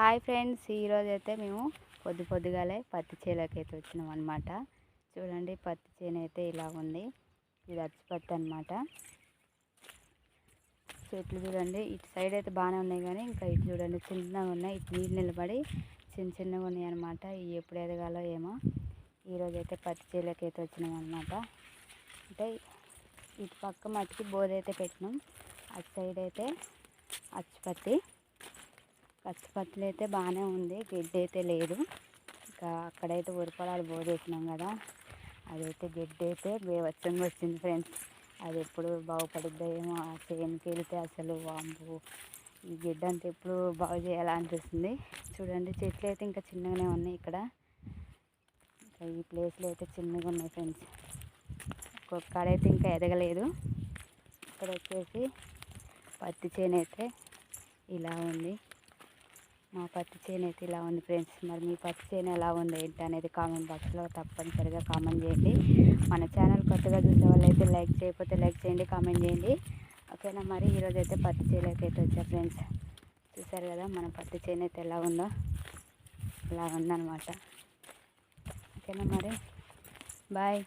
Hi friends ఈరోజు అయితే మేము పొద్దు పొద్దుగాలే పత్తి చేలోకి అయితే వచ్చినాం అనమాట చూడండి పత్తి చేను అయితే ఇలా ఉంది. ఇది అచ్చి పత్తి అనమాట చెట్లు చూడండి ఇటు సైడ్ అయితే బాగానే ఉన్నాయి కానీ ఇంకా ఇటు చూడండి చిన్నగా ఉన్నాయి. ఇటు నీళ్ళు నిలబడి చిన్న చిన్నగా ఉన్నాయి అనమాట ఇవి ఎప్పుడు ఎదగాలో ఏమో. ఈరోజు అయితే పత్తి చేలోకి అయితే వచ్చినాం అనమాట అంటే ఇటు పక్క మట్టికి బోధ అయితే పెట్టినాం. అటు సైడ్ అయితే అచ్చిపత్తి పచ్చిపత్తులు అయితే బాగానే ఉంది గడ్డి అయితే లేదు. ఇంకా అక్కడైతే ఉరిపడాలు బోధేసినాం కదా అదైతే గడ్డి అయితే బేవచ్చంగా వచ్చింది ఫ్రెండ్స్. అది ఎప్పుడు బాగుపడుద్దో ఏమో ఆ చేనుకి వెళ్తే అసలు వాంపు ఈ గడ్డి అంతా ఎప్పుడు బాగు చేయాలా అనిపిస్తుంది. చూడండి చెట్లు అయితే ఇంకా చిన్నగానే ఉన్నాయి ఇక్కడ. ఇంకా ఈ ప్లేస్లో అయితే చిన్నగా ఉన్నాయి ఫ్రెండ్స్. ఒక్కొక్కడైతే ఇంకా ఎదగలేదు. ఇక్కడ వచ్చేసి పత్తి చేను అయితే ఇలా ఉంది. మా పత్తి చేను అయితే ఇలా ఉంది ఫ్రెండ్స్. మరి మీ పత్తి చేను ఎలా ఉంది ఏంటి అనేది కామెంట్ బాక్స్లో తప్పనిసరిగా కామెంట్ చేయండి. మన ఛానల్ కొత్తగా చూసే వాళ్ళైతే అయితే లైక్ చేయకపోతే లైక్ చేయండి కామెంట్ చేయండి. ఓకేనా? మరి ఈరోజు అయితే పత్తి చేనుకి అయితే వచ్చా ఫ్రెండ్స్. చూసారు కదా మన పత్తి చేను అయితే ఎలా ఉందో? ఇలా ఉందన్నమాట. ఓకేనా మరి? బాయ్.